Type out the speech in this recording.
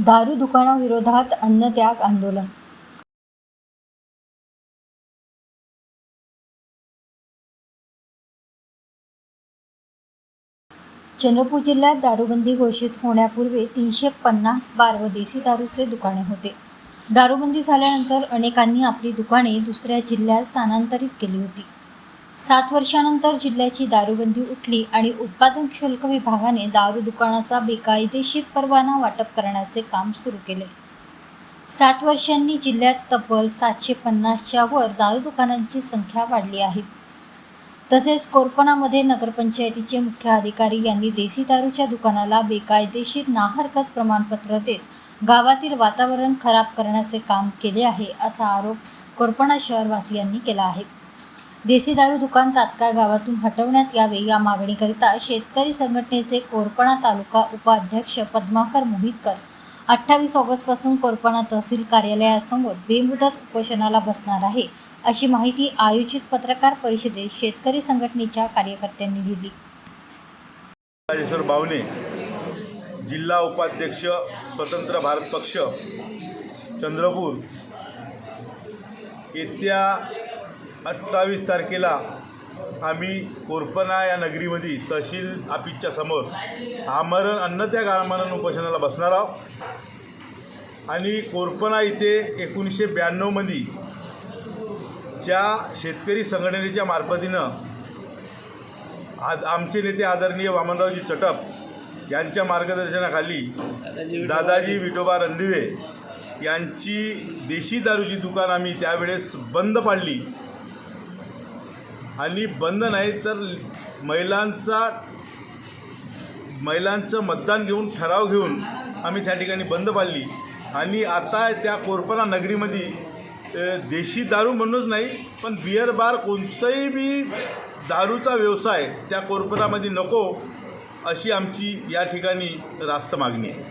दारू दुकानाविरोधात अन्नत्याग आंदोलन. चंद्रपूर जिल्ह्यात दारूबंदी घोषित होण्यापूर्वी तीनशे पन्नास बार व देशी दारूचे दुकाने होते. दारूबंदी झाल्यानंतर अनेकांनी आपली दुकाने दुसऱ्या जिल्ह्यात स्थानांतरित केली होती. सात वर्षानंतर जिल्ह्याची दारूबंदी उठली आणि उत्पादन शुल्क विभागाने दारू दुकानाचा बेकायदेशीर परवाना वाटप करण्याचे काम सुरू केले. सात वर्षांनी जिल्ह्यात तब्बल सातशे पन्नासच्या वर दारू दुकानांची संख्या वाढली आहे. तसेच कोरपणामध्ये नगरपंचायतीचे मुख्य अधिकारी यांनी देसी दारूच्या दुकानाला बेकायदेशीर नाहरकत प्रमाणपत्र देत गावातील वातावरण खराब करण्याचे काम केले आहे असा आरोप कोरपणा शहरवासियांनी केला आहे. देशी दारू दुकान तात्काळ गावातून हटवण्यात यावे या मागणीकरिता शेतकरी संघटनेचे कोरपणा तालुका उपाध्यक्ष पद्माकर मोहितकर अठ्ठावीस ऑगस्टपासून कोरपणा तहसील कार्यालयासमोर बेमुदत उपोषणाला बसणार आहे अशी माहिती आयोजित पत्रकार परिषदेत शेतकरी संघटनेच्या कार्यकर्त्यांनी दिली. राजेश्वर बावने जिल्हा उपाध्यक्ष स्वतंत्र भारत पक्ष चंद्रपूर येत्या अठ्ठावीस तारखेला आम्ही कोरपणा या नगरीमध्ये तहसील ऑफिसच्या समोर आमरण अन्नत्याग आमरण उपोषणाला बसणार आहोत. आणि कोरपणा इथे एकोणीसशे ब्याण्णवमध्ये ज्या शेतकरी संघटनेच्या मार्फतीनं आज आमचे नेते आदरणीय वामनरावजी चटप यांच्या मार्गदर्शनाखाली दादाजी विठोबा रणदिवे यांची देशी दारूची दुकान आम्ही त्यावेळेस बंद पाडली. आणि बंद नाही तर महिलांचा महिलांचं मतदान घेऊन ठराव घेऊन आम्ही त्या ठिकाणी बंद पाडली. आणि आता त्या कोरपणा नगरीमध्ये देशी दारू म्हणूनच नाही पण बिअर बार कोणताही बी दारूचा व्यवसाय त्या कोरपणामध्ये नको अशी आमची या ठिकाणी रास्त मागणी आहे.